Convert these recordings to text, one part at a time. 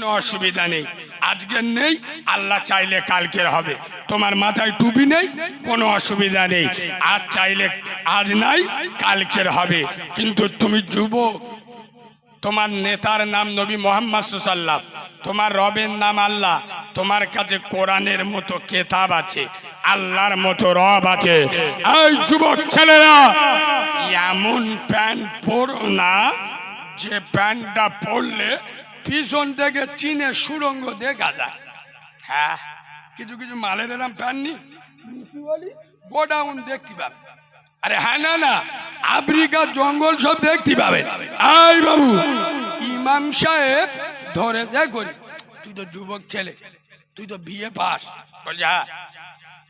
কোনো অসুবিধা নেই। আজকের নেই, আল্লাহ চাইলে কালকের হবে। তোমার মাথায় টুপি নেই, কোনো অসুবিধা নেই। আজ চাইলে আজ নাই, কালকের হবে। কিন্তু তুমি যুবক, তোমার নেতার নাম নবী মোহাম্মদ সুসাল্লাম তোমার রবের নাম আল্লাহ। তোমার কাছে কোরআনের মতো কেতাব আছে, আল্লাহর মতো রব আছে। এই যুবক ছেলেরা, এমন প্যান্ট পরো না, যে প্যান্টটা পরলে পিছন থেকে চীনে সুরঙ্গ দেখা যায়। হ্যাঁ কিছু কিছু মালের এরম প্যান্ট নি গোডাউন দেখতে পাবে। আরে হ্যাঁ না না আফ্রিকা জঙ্গল সব দেখতে পাবেন আই বাবু, ইমাম সাহেব ধরে যা করি তুই তো যুবক ছেলে, তুই তো বিয়ে পাস। বলছে হ্যাঁ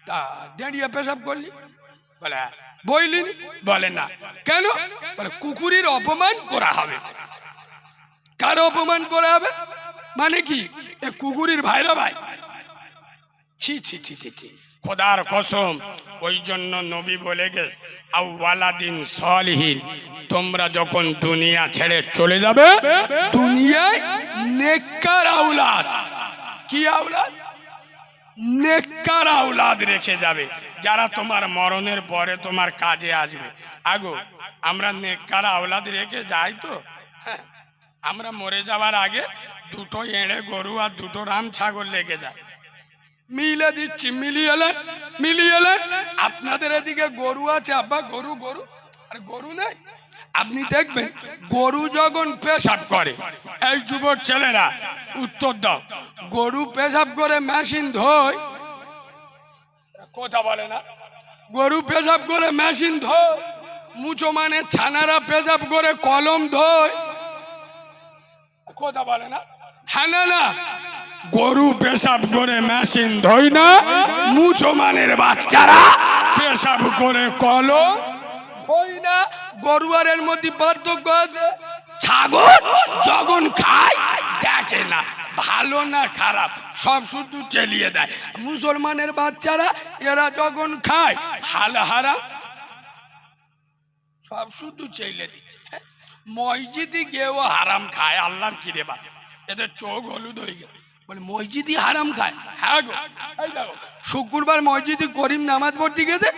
তা দাঁড়িয়ে পেশাব করলি? বলে হ্যাঁ বইলি নি? বলে না। কেন? বলে, কুকুরের অপমান করা হবে। কার অপমান করা হবে? মানে কি? এ কুকুরের ভাইরা ভাই। ছি ছি ছি ছি ছি। খোদার কসম ওই জন্য নবী বলে গেছ আউ্বালাদিন সলহীন তোমরা যখন দুনিয়া ছেড়ে চলে যাবে দুনিয়ায় নেককার আউলাদ। কি আউলাদ? নেককার আউলাদ রেখে যাবে। যারা তোমার মরণের পরে তোমার কাজে আসবে। আগো আমরা নেককার আউলাদ রেখে যাই তো? হ্যাঁ, আমরা মরে যাওয়ার আগে দুটো এড়ে গরু আর দুটো রাম ছাগল লেগে যায়। মিলে দিচ্ছি, মিলিয়ে এলেন মিলিয়ে এলেন আপনাদের এদিকে গরু আছে, আব্বা, গরু গরু, আর গরু নেই। আপনি দেখবেন গরু যখন পেশাব করে, এই যুবক ছেলেরা, উত্তর দাও, গরু পেশাব করে মেশিন ধোয়। কথা বলে না। গরু পেশাব করে মেশিন ধোয়, মুচো মানে ছানারা পেশাব করে কলম ধোয়। কথা বলে না? হ্যাঁ গরু পেশাব করে মেশিন ধোই না। মুসলমানের বাচ্চারা পেশাব করে কলো ধোই না। গরু আর মধ্যে পার্থক্য আছে? ছাগল যখন খায়, দেখে না। ভালো না খারাপ, সব শুধু চেলিয়ে দেয়। মুসলমানের বাচ্চারা, এরা যখন খায়, হাল হারাম, সব শুধু চেলে দিচ্ছে। হ্যাঁ? মসজিদে গিয়েও হারাম খায়, আল্লাহর কিরে বা এদের চোখ হলুদ হয়ে গেল। বলে, মসজিদই হারাম খায়। হ্যাঁ গো শুক্রবার মসজিদে করিম নামাজ পড়তে গেছে?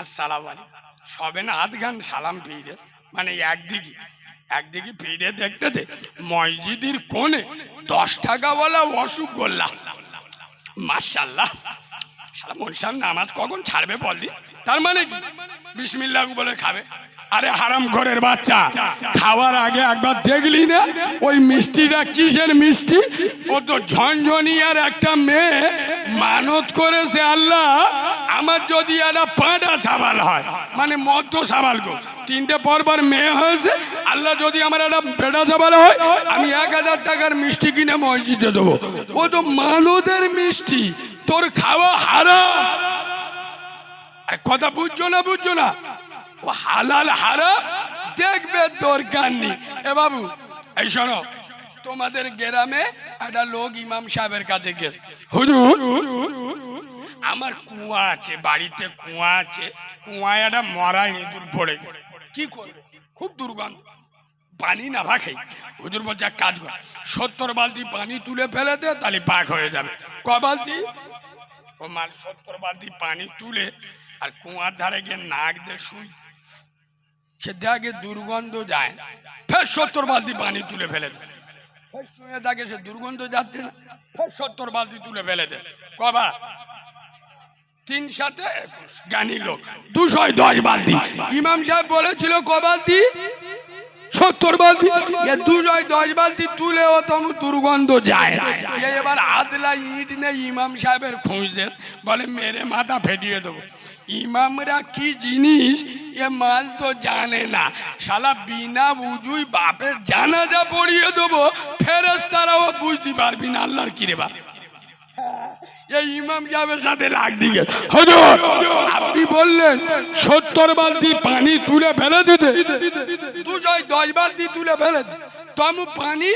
আসসালাম আলাইকুম। সবে না আধ গান সালাম ফিরে মানে একদিকে একদিকে ফিরে দেখতে দে, মসজিদের কোণে দশ টাকা বলা অসুখ করলাম মার্শাল্লাহ সারা মনসাম নামাজ কখন ছাড়বে বলদি তার মানে কি? বিসমিল্লাহ বলে খাবে। আরে হারাম ঘরের বাচ্চা, খাওয়ার আগে একবার দেখলি না? ওই মিষ্টিটা কিসের মিষ্টি? ও তো ঝনঝনিয়ার একটা মেয়ে, মানত করেছে আল্লাহ, আমার যদি একটা পাঁটা সাবাল হয় মানে মধ্য সাবাল গো। তিনটে পরপর মেয়ে হয়েছে, আল্লাহ যদি আমার একটা বেটা সাবাল হয়, আমি এক হাজার টাকার মিষ্টি কিনে মসজিদে দেবো। ও তো মানদের মিষ্টি, তোর খাওয়া হারাম। কথা বুঝছ না বুঝছ না? ও হালাল হারাম? দেখবে দরকার নেই। এ বাবু, এই শোনো, তোমাদের গ্রামে একটা লোক ইমাম সাহেবের কাছে গেছে। হুজুর, আমার কুয়া আছে, বাড়িতে কুয়া আছে, কুয়ায় একটা মরা ইঁদুর পড়ে গেছে। কি করবে? খুব দুর্গন্ধ। পানি না ভাখাই হুজুর বলছে, এক কাজ কর, সত্তর বালতি পানি তুলে ফেলে দে, তাহলে পাক হয়ে যাবে। ক বালতি? ও মাল, সত্তর বালতি পানি তুলে আর কুয়ার ধারে গিয়ে নাক দিয়ে শুই। সে দেখে দুর্গন্ধ যায়, ফের সত্তর বালতি পানি তুলে ফেলে দেয়। ফের দেখে সে দুর্গন্ধ যাচ্ছে না, ফের সত্তর বালতি তুলে ফেলে দেয়। কবার? তিন সাথে জ্ঞানী লোক দুশো দশ বালতি। ইমাম সাহেব বলেছিল, ক বালতি? সত্তর বালতি, এ দুশো বালতি তুলে ও দুর্গন্ধ যায় না। এবার আদলা ইট নেই ইমাম সাহেবের খুঁজতে বলে, মেরে মাথা ফেটিয়ে দেবো। ইমামরা কি জিনিস? এ মাল তো জানে না। শালা বিনা বুঝুই বাপের জানাজা পড়িয়ে দেবো ফেরেস তারাও বুঝতে পারবি না, আল্লাহর কিরে বাপ। এই ইমাম সাহেবের সাথে লাগ দিয়ে হজুর! আপনি বললেন সত্তর বালতি পানি তুলে ফেলে দিতে। দুশো দশ বালতি তুলে ফেলে দিতে। তমু পানি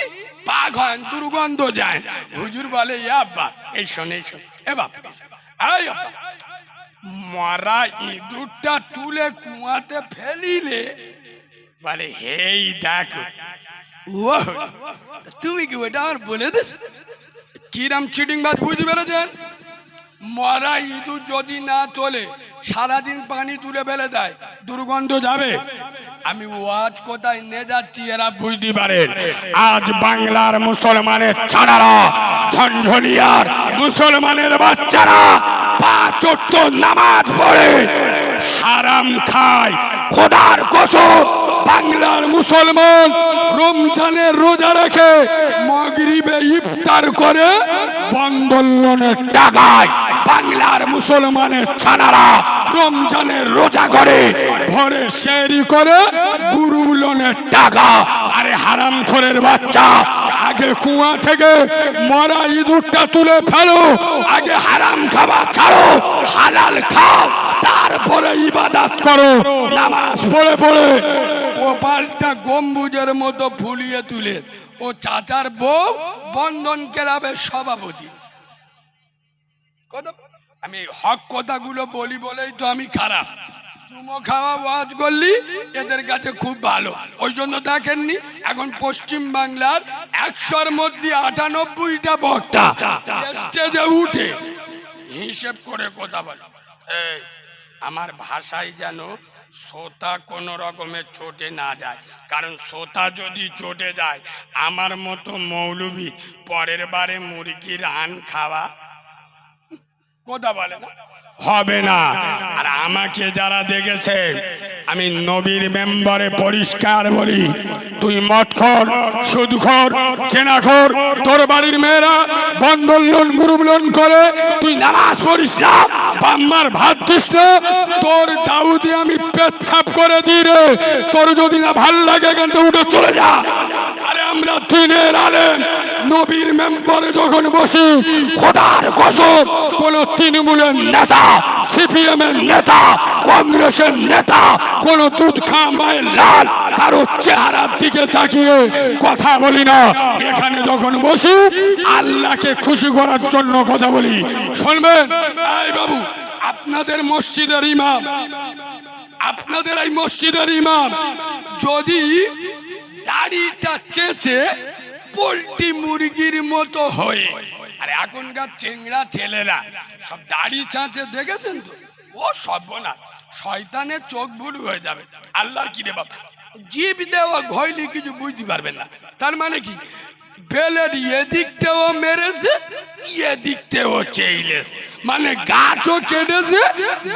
পাক হয় দুর্গন্ধ যায়। হুজুর বলে এ আব্বা এই শোন এই শোন এ বাপ এই আব্বা মরা ইঁদুরটা তুলে কুয়াতে ফেলিলে? বলে হেই দেখো তুমি কি ওটা আমার বলে দিস কিরাম চিটিং বাজ বুঝতে পেরেছেন? মরা ইঁদুর যদি না চলে সারাদিন পানি তুলে ফেলে দেয়, দুর্গন্ধ যাবে। আমি ওয়াজ কোথায় নে যাচ্ছি এরা বুঝতে পারেন আজ বাংলার মুসলমানের ছাড়ারা ঝঞ্ঝলিয়ার মুসলমানের বাচ্চারা পাঁচ নামাজ পড়ে, হারাম খায়। খোদার কসম, বাংলার মুসলমান রমজানের রোজা রেখে মগরিবে ইফতার করে বন্দোলনের টাকায় বাংলার মুসলমানের ছানারা রমজানের রোজা করে ভরে শেরি করে গুরুলনের টাকা। আরে হারাম খোরের বাচ্চা, আগে কুয়া থেকে মরা ইঁদুরটা তুলে ফেলো, আগে হারাম খাওয়া ছাড়ো, হালাল খাও, তারপরে ইবাদত করো, নামাজ পড়ে পড়ে কপালটা গম্বুজের মতো ফুলিয়ে তুলে। ও চাচার বউ বন্ধন ক্লাবের সভাপতি। আমি হক কথাগুলো বলি বলেই তো আমি খারাপ। চুমো খাওয়া ওয়াজ করলি এদের কাছে খুব ভালো। ওই জন্য দেখেননি এখন পশ্চিম বাংলার একশোর মধ্যে আটানব্বইটা বক্তা স্টেজে উঠে হিসেব করে কথা বলে। এই, আমার ভাষায় যেন শ্রোতা কোনো রকমের চটে না যায়। কারণ শ্রোতা যদি চটে যায়, আমার মতো মৌলবি পরের বারে মুরগির আন খাওয়া কথা বলে না? হবে না। আর আমাকে যারা দেখেছে আমি নবীর মেম্বারে পরিষ্কার বলি, তুই মটখর সুদখর, চেনাখর, তোর বাড়ির মেয়েরা বন্ধন লোন গ্রুপ লোন করে তুই নামাজ পড়িস না, বাম্মার ভাত দিস না, তোর দাউদি আমি পেচ্ছাপ করে দিই রে, তোর যদি না ভালো লাগে থেকে উঠে চলে যা। আরে আমরা দিনের আলেন নবীর মেম্বারে যখন বসি, খোদার কসম, কোন তৃণমূলের নেতা সিপিএম এর নেতা, কংগ্রেসের নেতা, কোন দুধ মায়ের লাল, কারও চেহারার দিকে তাকিয়ে কথা বলি না। এখানে যখন বসি, আল্লাহকে খুশি করার জন্য কথা বলি। শুনবেন? এই বাবু, আপনাদের মসজিদের ইমাম, আপনাদের এই মসজিদের ইমাম যদি দাড়িটা চেঁচে পোলট্রি মুরগির মতো হয়ে। আর এখনকার চেংড়া ছেলেরা, সব দাড়ি ছাঁচে দেখেছেন তো? ও সর্বনা শয়তানের চোখ ভুল হয়ে যাবে। আল্লাহর কি রে বাবা? জীব দেওয়া ঘয়লি কিছু বুঝতে পারবেন না। তার মানে কি? বেলের এদিকটাও মেরেছে এদিকটাও চেইলেছে। মানে গাছও কেটেছে,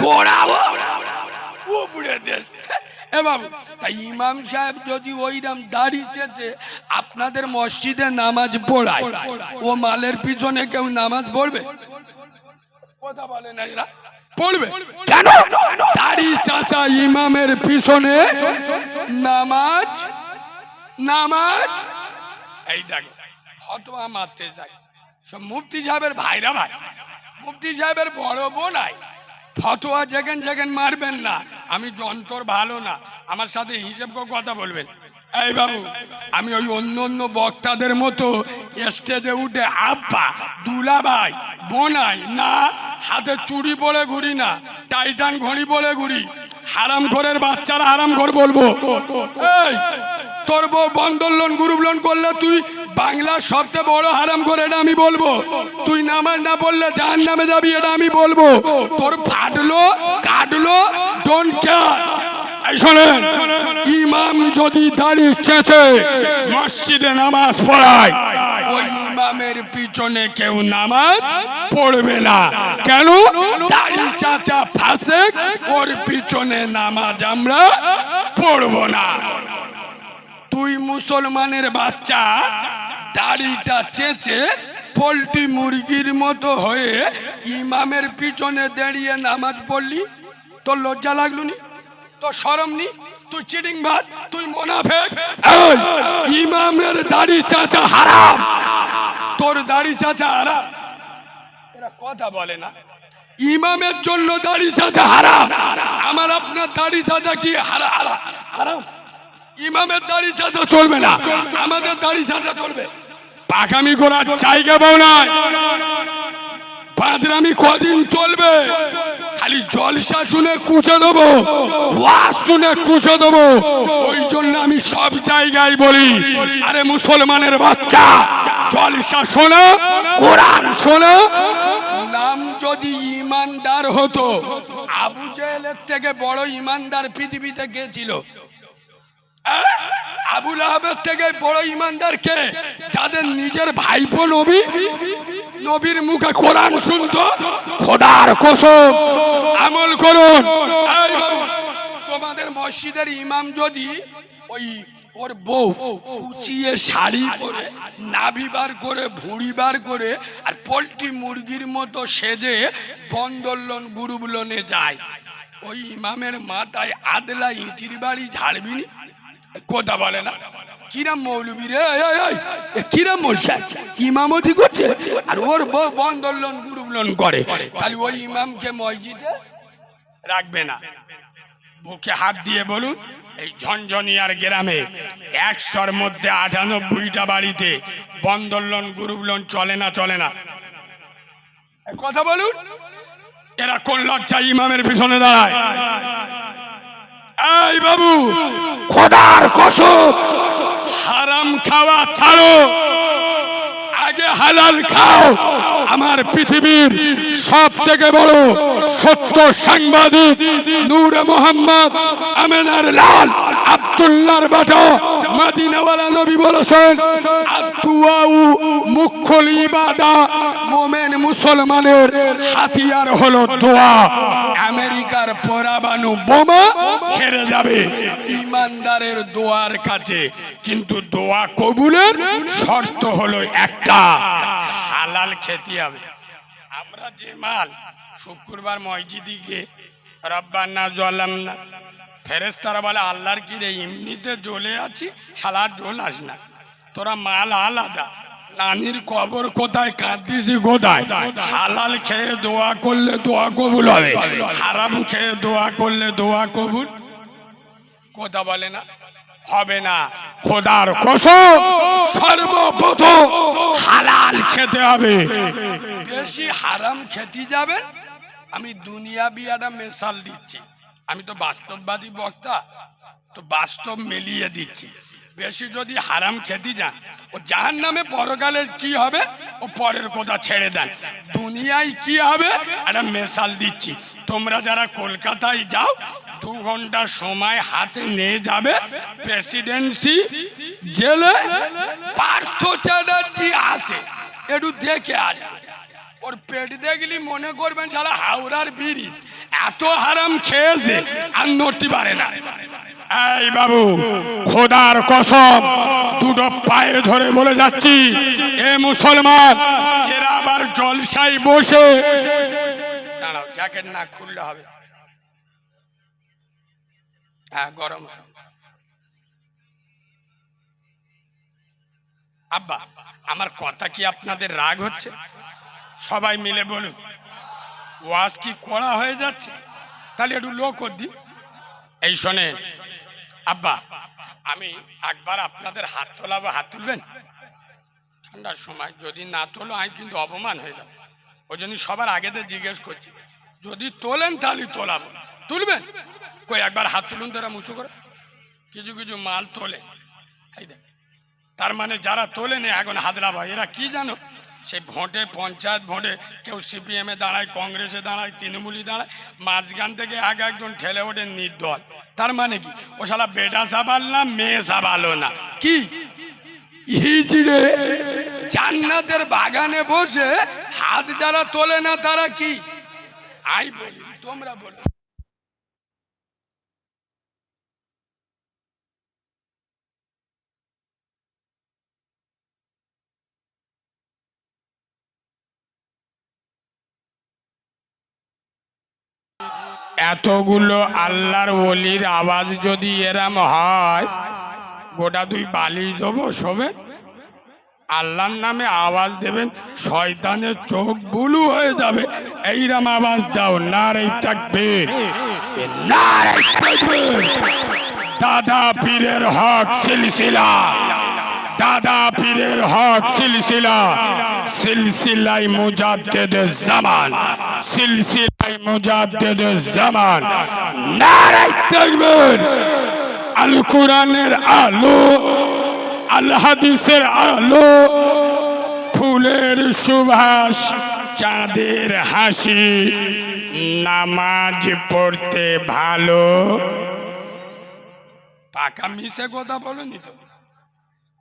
গোড়াও উপরে দেশ এ বাবু তাই ইমাম সাহেব যদি ওইরাম দাড়ি চেয়েছে আপনাদের মসজিদে নামাজ পড়ায়, ও মালের পিছনে কেউ নামাজ পড়বে? কথা বলে না এরা। পড়বে? চাচা ইমামের পিছনে নামাজ? নামাজ? এই মারতে সব ভাইরা ভাই, মুফতি সাহেবের বড় বোন আয় ফতোয়া যেখান যেখান মারবেন না। আমি যন্তর ভালো না, আমার সাথে হিসেব করে কথা বলবেন। এই বাবু, আমি ওই অন্য অন্য বক্তাদের মতো স্টেজে উঠে আব্বা, দুলাভাই, বোনাই, না, হাতে চুড়ি পরে ঘুরি না, টাইটান ঘড়ি পরে ঘুরি, হারাম ঘরের বাচ্চারা হারাম ঘর বলব। তোর বউ বন্ধন লোন, গ্রুপ লোন করলে তুই বাংলার সবচেয়ে বড় হারাম করে এটা আমি বলব। তুই নামাজ না পড়লে জাহান নামে যাবি এটা আমি বলব। তোর ফাটলো, কাটলো ডোন্ট কেয়ার শোনেন, ইমাম যদি দাঁড়িয়ে চেঁচে মসজিদে নামাজ পড়ায়, ওই ইমামের পিছনে কেউ নামাজ পড়বে না। কেন? দাড়ি চাচা ফাঁসে ওর পিছনে নামাজ আমরা পড়ব না। তুই মুসলমানের বাচ্চা দাড়িটা চেঁচে পোলট্রি মুরগির মতো হয়ে ইমামের পিছনে দাঁড়িয়ে নামাজ পড়লি? তোর লজ্জা লাগল নি? তোর সরম নি? তুই চিটিং ভাত? তুই মোনাফেক? ইমামের দাড়ি চাচা হারাম। তোর দাড়ি চাচা হারাম। এরা কথা বলে না। ইমামের জন্য দাড়ি চাচা হারাম। আমার আপনার দাড়ি চাচা কি হারা- হারাম। ইমামের দাড়ি চাচা চলবে না। আমাদের দাড়ি চাচা চলবে। পাকামি করার জায়গা পাও নাই। বাদরামি কদিন চলবে? খালি জলসা শুনে কুচে দেবো, ওয়াজ শুনে কুচে দেবো। ওই জন্য আমি সব জায়গায় বলি, আরে মুসলমানের বাচ্চা, জলসা শোনো, কোরআন শোনো। নাম যদি ইমানদার হতো, আবু জেহেলের থেকে বড় ইমানদার পৃথিবীতে কে ছিল? আহ? আবুল আহমেদ থেকে বড় ইমানদার কে যাদের নিজের ভাইপো নবী, নবীর মুখে কোরআন শুনতো, খোদার কসম আমল করুন। তোমাদের মসজিদের ইমাম যদি ওই ওর বউ কুচিয়ে শাড়ি পরে, নাভি বার করে, ভুঁড়ি বার করে আর পোলট্রি মুরগির মতো সেজে বন্দোলন গুরুবলনে যায়, ওই ইমামের মাথায় আদলা ইটির বাড়ি ঝাড়বি নি কথা বলে না কিরাম মৌলবি রে কিরাম মৌলসা ইমামতি করছে আর ওর বউ বন্দোলন গুরুবলন করে। তাহলে ওই ইমামকে মসজিদে রাখবে না। বুকে হাত দিয়ে বলুন, এই ঝনঝনিয়ার গ্রামে একশোর মধ্যে আটানব্বইটা বাড়িতে বন্দোলন গুরুবলন চলে না চলে না। কথা বলুন, এরা কোন লজ্জা ইমামের পিছনে দাঁড়ায়? এই বাবু খোদার কসম। হারাম খাওয়া ছাড়ো। আগে হালাল খাও। আমার পৃথিবীর সব থেকে বড় সত্য সাংবাদিক নূর মোহাম্মদ আমেনার লাল। আব্দুল্লাহর বাটা মাদিনাওয়ালা নবী বলেছেন, আদুয়াউ মুখ্যল ইবাদা, মোমেন মুসলমানের হাতিয়ার হলো দোয়া। আমেরিকার পরাবানু বোমা হেরে যাবে। ইমানদারের দোয়ার কাছে, কিন্তু দোয়া কবুলের শর্ত হলো একটা, হালাল খেতে হবে। আমরা যে মাল, শুক্রবার মসজিদে গিয়ে রব্বান্না জলাম না ফেরেস্তারা বলে, আল্লাহর কি রে এমনিতে জ্বলে আছি সালার জ্বল আস না। তোরা মাল আলাদা। নানির কবর কোথায় কাঁদিসি কোথায়? হালাল খেয়ে দোয়া করলে দোয়া কবুল হবে। হারাম খেয়ে দোয়া করলে দোয়া কবুল। কথা বলে না, হবে না। খোদার কসম, সর্বপ্রথম হালাল খেতে হবে। বেশি হারাম খেতে যাবেন? আমি দুনিয়া বিয়াটা মেশাল দিচ্ছি। আমি তো বাস্তববাদী বক্তা। তো বাস্তব মিলিয়ে দিচ্ছি। বেশি যদি হারাম খেতে যান, ও যার নামে পরকালে কি হবে? ও পরের কথা ছেড়ে দেন। দুনিয়ায় কি হবে? একটা মেশাল দিচ্ছি। তোমরা যারা কলকাতায় যাও, দু ঘণ্টা সময় হাতে নিয়ে যাবে। প্রেসিডেন্সি জেলে পার্থ চ্যাটার্জি আসে। একটু দেখে আসবে। ওর পেট দেখলি মনে করবেন শালা হাওড়ার ব্রিজ। এত হারাম খেয়েছে, আর নড়তে পারে না। এই বাবু, খোদার কসম, দুটো পায়ে ধরে বলে যাচ্ছি, এ মুসলমান, এরা আবার জলসাই বসে। দাঁড়াও জ্যাকেট না খুললে হবে। হ্যাঁ গরম। আব্বা, আমার কথা কি আপনাদের রাগ হচ্ছে? সবাই মিলে বলুন, ওয়াজ কি কড়া হয়ে যাচ্ছে? তাহলে একটু লোক দি এই শোনে আব্বা, আমি একবার আপনাদের হাত তোলাবো, হাত তুলবেন? ঠান্ডার সময় যদি না তোলো, আমি কিন্তু অপমান হয়ে যাব। ওই জন্য সবার আগেতে জিজ্ঞেস করছি, যদি তোলেন তাহলে তোলাবো। তুলবেন? কই, একবার হাত তুলুন তারা মুচু করে। কিছু কিছু মাল তোলে। তার মানে যারা তোলেনি, এখন হাতলা ভাই এরা কি জানো? সেই ভোটে, পঞ্চায়েত ভোটে কেউ সিপিএমে দাঁড়ায়, কংগ্রেসে দাঁড়ায়, তৃণমূলী দাঁড়ায়, মাঝখান থেকে এক একজন ঠেলে ওঠে নির্দল। তার মানে কি? ও শালা বেটা সাবাল না, মেয়ে সাবালও না। কি? জান্নাতের বাগানে বসে হাত যারা তোলে না তারা কি? আই বলি, তোমরা বলো। এতগুলো আল্লাহর ওলির আওয়াজ যদি এরাম হয়, গোটা দুই বালিশ দেবো শোবে? আল্লাহর নামে আওয়াজ দেবেন, শয়তানের চোখ বুলু হয়ে যাবে। এইরাম আওয়াজ দাও নারাই থাকবে নারাই থাকবে দাদা পীরের হক সিলসিলা। দাদা পীরের হক সিলসিলা। সিলসিলাই মুজাদ্দেদ জামান। সিলসিলা মুজাদ্দিদ জামান। নারাই তাকবীর। আল কোরআনের আলো আল হাদিসের আলো ফুলের সুবাস চাঁদের হাসি নামাজ পড়তে ভালো। পাকা মিশে কথা বলনি তো?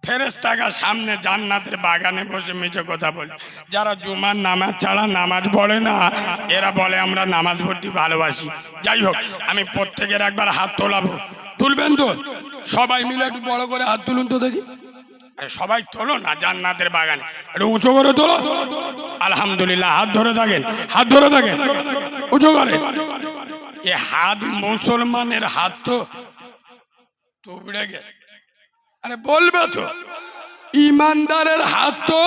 ফেরেস্তাগা সামনে জান্নাতের বাগানে বসে মিছে কথা বলে। যারা জুমার নামাজ ছাড়া নামাজ পড়ে না, এরা বলে, আমরা নামাজ পড়তে ভালোবাসি। যাই হোক, আমি প্রত্যেকের একবার হাত তোলাবো। তুলবেন তো? সবাই মিলে একটু বড় করে হাত তুলুন তো দেখি। সবাই তোলো না জান্নাতের বাগানে। একটু উঁচু করে তোলো। আলহামদুলিল্লাহ, হাত ধরে থাকেন, হাত ধরে থাকেন। উঁচু করে। এ হাত মুসলমানের হাত তো তুবড়ে গেছে। আরে বলবে তো, ইমানদারের হাত তো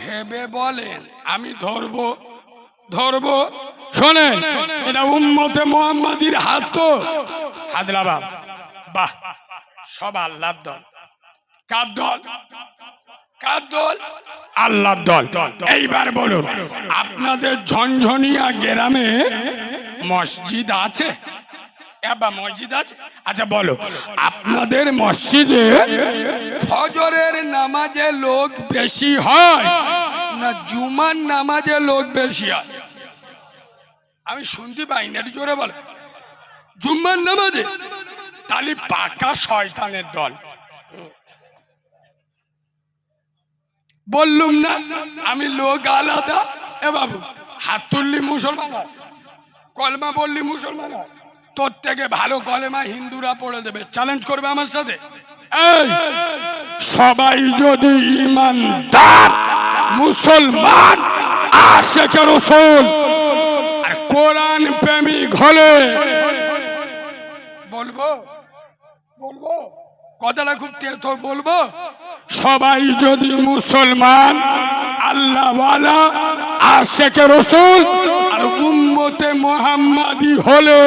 ভেবে বলেন, আমি ধরবো ধরবো। শোনেন, এটা উম্মতে মোহাম্মদীর হাত তো। হাত লাবাব বাহ, সব আল্লাহর দল। কার দল? কার দল? আল্লাহর দল। এইবার বলুন, আপনাদের ঝনঝনিয়া গ্রামে মসজিদ আছে? বা মসজিদ আছে? আচ্ছা বলো। আপনাদের মসজিদে ফজরের নামাজে লোক বেশি হয় না জুমার নামাজে লোক বেশি হয়? আমি শুনতে পাই না জোরে বলে। জুম্মার নামাজে? তাহলে পাকা শয়তানের দল। বললুম না, আমি লোক আলাদা। এ বাবু, হাত তুললি মুসলমান কলমা বললি মুসলমান হয়? তোর থেকে ভালো কলেমা হিন্দুরা পড়ে দেবে। চ্যালেঞ্জ করবে আমার সাথে? এই সবাই যদি ইমানদার মুসলমান রসুল আর কোরআন প্রেমিক হলে বলব? বলব? কথাটা খুব তে- তো বলব? সবাই যদি মুসলমান আল্লাহওয়ালা আশেকে রসুল আর উম্মতে মোহাম্মদী হলে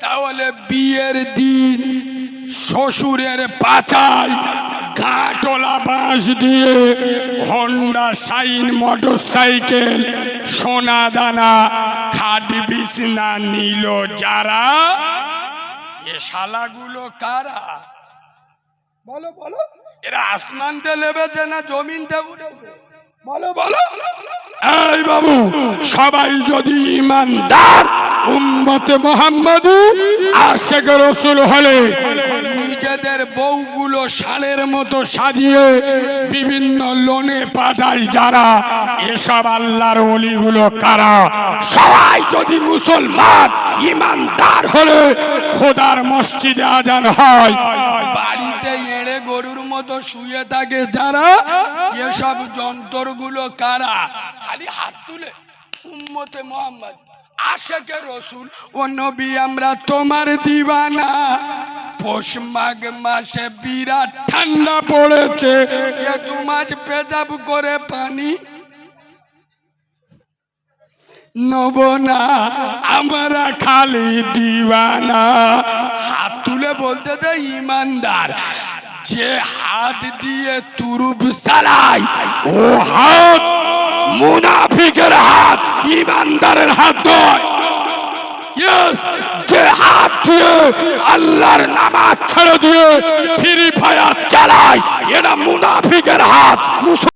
তাহলে বিয়ের দিন শ্বশুরের পাচায় কাটলা বাঁশ দিয়ে হন্ডা সাইন মোটর সাইকেল সোনা দানা খাট বিছনা নিল যারা? এ শালাগুলো কারা? বলো বলো। এরা আসমানতে লেবেছে না জমিনতে উঠেছে বলো বলো। এই বাবু, সবাই যদি ইমানদার উম্মতে মোহাম্মদী আশেক রসুল হলে নিজেদের বউগুলো শালের মতো সাজিয়ে বিভিন্ন লোনে পাঠায় যারা এসব আল্লাহর অলিগুলো কারা? সবাই যদি মুসলমান, ইমানদার হলে খোদার মসজিদে আজান হয়। বাড়িতে এড়ে গরুর মতো শুয়ে থাকে যারা, এসব যন্ত্রগুলো কারা? খালি হাত তুলে, উম্মতে মোহাম্মদ। আশেকে রসুল, ও নবী, আমরা তোমার দিবানা। পৌষ মাঘ মাসে বিরাট ঠান্ডা পড়েছে। এ দু মাস পেজাব করে পানি। নব না, আমরা খালি দিবানা। হাত তুলে বলতে দে, ইমানদার। যে হাত দিয়ে তুরুপ চালাই ও হাত মুনাফিকের হাত, ইমানদারের হাত যে হাত দিয়ে আল্লাহর নামাজ ছেড়ে দিয়ে ফ্রি ফায়ার চালায় এটা মুনাফিকের হাত